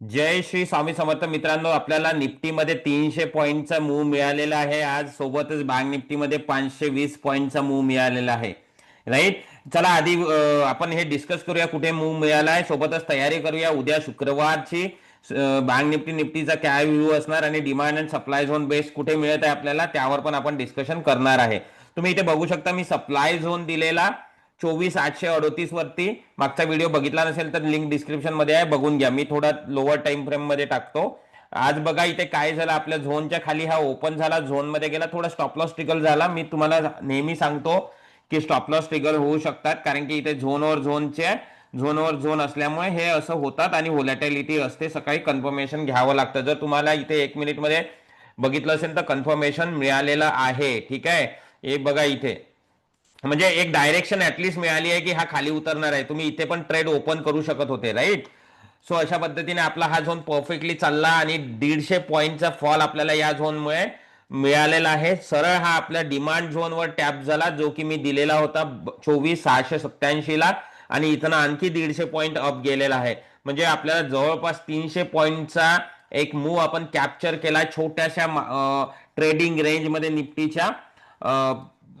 जय श्री स्वामी समर्थ मित्रांनो आपल्याला निफ्टीमध्ये तीनशे पॉईंटचा मूव मिळालेला आहे. आज सोबतच बँक निफ्टीमध्ये पाचशे वीस पॉईंटचा मूव मिळालेला आहे. राईट चला आधी आपण हे डिस्कस करूया कुठे मूव मिळाला आहे सोबतच तयारी करूया उद्या शुक्रवारची. बँक निफ्टी निफ्टीचा काय व्ह्यू असणार आणि demand and supply zone base कुठे मिळत आहे आपल्याला त्यावर पण आपण डिस्कशन करणार आहे. तुम्ही इथे बघू शकता मी सप्लाय झोन दिलेला. चोवीस आठशे अडोतीस वरती. मागचा व्हिडिओ बघितला नसेल तर लिंक डिस्क्रिप्शनमध्ये आहे. बघून घ्या. मी थोडा लोअर टाइम फ्रेममध्ये टाकतो. आज बघा इथे काय झालं? आपल्या झोनच्या खाली हा ओपन झाला. झोनमध्ये गेला. थोडा स्टॉप लॉस ट्रिगल झाला. मी तुम्हाला नेहमी सांगतो की स्टॉप लॉस ट्रिगल होऊ शकतात. कारण की इथे झोनवर झोनचे झोनवर झोन असल्यामुळे हे असं होतात आणि होलॅटॅलिटी असते. सकाळी कन्फर्मेशन घ्यावं लागतं. जर तुम्हाला इथे एक मिनिटमध्ये बघितलं असेल तर कन्फर्मेशन मिळालेलं आहे. ठीक आहे? हे बघा इथे. म्हणजे एक डायरेक्शन ऍटलिस्ट मिळाली आहे की हा खाली उतरणार आहे. तुम्ही इथे पण ट्रेड ओपन करू शकत होते राईट सो अशा पद्धतीने आपला हा झोन परफेक्टली चालला आणि दीडशे पॉईंटचा फॉल आपल्याला या झोनमुळे मिळालेला आहे. सरळ हा आपल्या डिमांड झोनवर टॅप झाला जो की मी दिलेला होता चोवीस सहाशे सत्याऐंशी ला आणि इथं आणखी दीडशे पॉईंट अप गेलेला आहे. म्हणजे आपल्याला जवळपास तीनशे पॉईंटचा एक मूव आपण कॅप्चर केला छोट्याशा ट्रेडिंग रेंजमध्ये निफ्टीच्या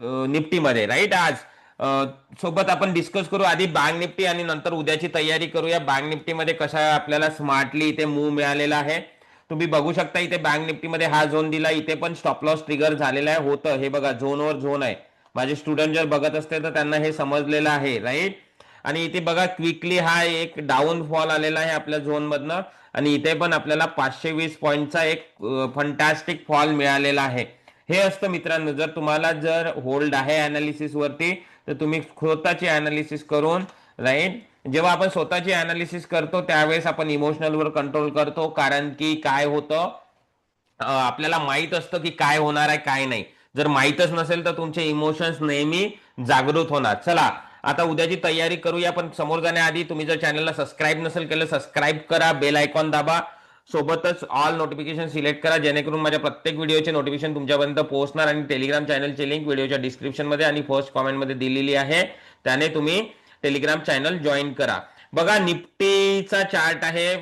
निफ्टीमध्ये राईट आज सोबत आपण डिस्कस करू आधी बँक निफ्टी आणि नंतर उद्याची तयारी करूया. बँक निफ्टीमध्ये कशा आपल्याला स्मार्टली इथे मूव मिळालेला आहे. तुम्ही बघू शकता इथे बँक निफ्टीमध्ये हा झोन दिला. इथे पण स्टॉप लॉस ट्रिगर झालेला आहे. होतं. हे बघा झोनवर झोन आहे. माझे स्टुडंट जर बघत असते तर त्यांना हे समजलेलं आहे राईट आणि इथे बघा क्विकली हा एक डाऊन फॉल आलेला आहे आपल्या झोन मधनं. आणि इथे पण आपल्याला पाचशे वीस पॉईंटचा एक फंटॅस्टिक फॉल मिळालेला आहे. हे असतं मित्रांनो जर तुम्हाला जर होल्ड आहे अनालिसिस वरती तर तुम्ही स्वतःची अनालिसिस करून राईट जेव्हा आपण स्वतःची अनालिसिस करतो त्यावेळेस आपण इमोशनल वर कंट्रोल करतो कारण की काय होतं? आपल्याला माहीत असतं की काय होणार आहे काय नाही. जर माहीतच नसेल तर तुमचे इमोशन्स नेहमी जागृत होणार. चला आता उद्याची तयारी करूया पण समोर जाण्याआधी तुम्ही जर चॅनलला सबस्क्राईब नसेल केलं सबस्क्राईब करा बेल आयकॉन दाबा. सोबतच ऑल नोटिफिकेशन सिलेक्ट करा जेणेकरून माझ्या प्रत्येक व्हिडिओचे नोटिफिकेशन तुमच्यापर्यंत पोहोचणार आणि टेलिग्राम चॅनलची लिंक व्हिडिओच्या डिस्क्रिप्शनमध्ये आणि फर्स्ट कॉमेंटमध्ये दिलेली आहे. त्याने तुम्ही टेलिग्राम चॅनल जॉईन करा. बघा निफ्टीचा चार्ट आहे.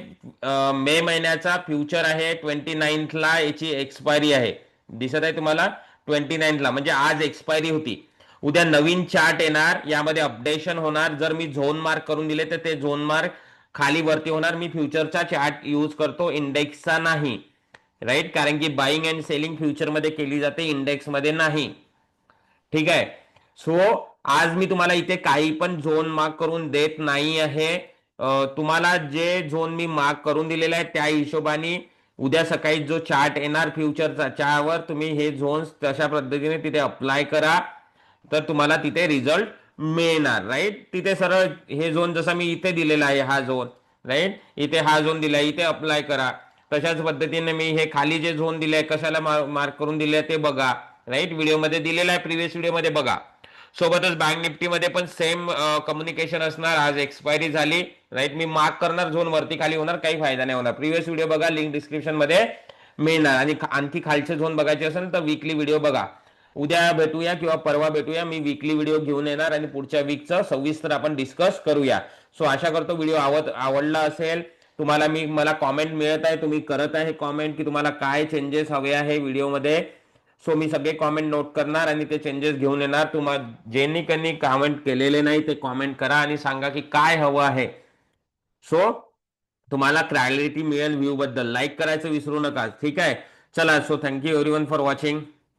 मे महिन्याचा फ्युचर आहे. ट्वेंटी नाईन्थला याची एक्सपायरी आहे. दिसत आहे तुम्हाला? ट्वेंटी नाईन्थला म्हणजे आज एक्सपायरी होती. उद्या नवीन चार्ट येणार. यामध्ये अपडेशन होणार. जर मी झोन मार्क करून दिले तर ते झोन मार्क खाली वरती होणार. मी फ्युचरचा चार्ट यूज करतो. इंडेक्सचा नाही. राईट कारण की बाईंग अँड सेलिंग फ्युचरमध्ये केली जाते इंडेक्समध्ये नाही. ठीक आहे? सो आज मी तुम्हाला इथे काही पण झोन मार्क करून देत नाही आहे. तुम्हाला जे झोन मी मार्क करून दिलेला आहे त्या हिशोबाने उद्या सकाळी जो चार्ट येणार फ्युचरचा त्यावर तुम्ही हे झोन तशा पद्धतीने तिथे अप्लाय करा. तर तुम्हाला तिथे रिझल्ट मिळणार राईट तिथे सरळ हे झोन जसा मी इथे दिलेला आहे हा झोन राईट इथे हा झोन दिलाय इथे अप्लाय करा. तशाच पद्धतीने मी हे खाली जे झोन दिले कशाला मार्क करून दिले ते बघा राईट व्हिडिओमध्ये दिलेला आहे प्रिव्हियस व्हिडिओमध्ये बघा. सोबतच बँक निफ्टीमध्ये पण सेम कम्युनिकेशन असणार. आज एक्सपायरी झाली राईट मी मार्क करणार झोन वरती खाली होणार काही फायदा नाही होणार. प्रिव्हियस व्हिडिओ बघा लिंक डिस्क्रिप्शनमध्ये मिळणार. आणि आणखी खालचे झोन बघायचे असेल तर वीकली व्हिडिओ बघा. उद्या भेटूया किंवा परवा भेटूया. मी वीकली व्हिडिओ घेऊन येणार आणि पुढच्या वीकचं सविस्तर आपण डिस्कस करूया. सो आशा करतो व्हिडिओ आवड आवडला असेल. तुम्हाला मी मला कॉमेंट मिळत आहे. तुम्ही करत आहे कॉमेंट की तुम्हाला काय चेंजेस हवे आहे व्हिडिओमध्ये सो मी सगळे कॉमेंट नोट करणार आणि ते चेंजेस घेऊन येणार. तुम्हाला ज्यांनी कनी कॉमेंट केलेले नाही ते कॉमेंट करा आणि सांगा की काय हवं आहे. सो तुम्हाला क्लॅरिटी मिळेल व्ह्यू बद्दल. लाईक करायचं विसरू नका. ठीक आहे? चला so thank you everyone for watching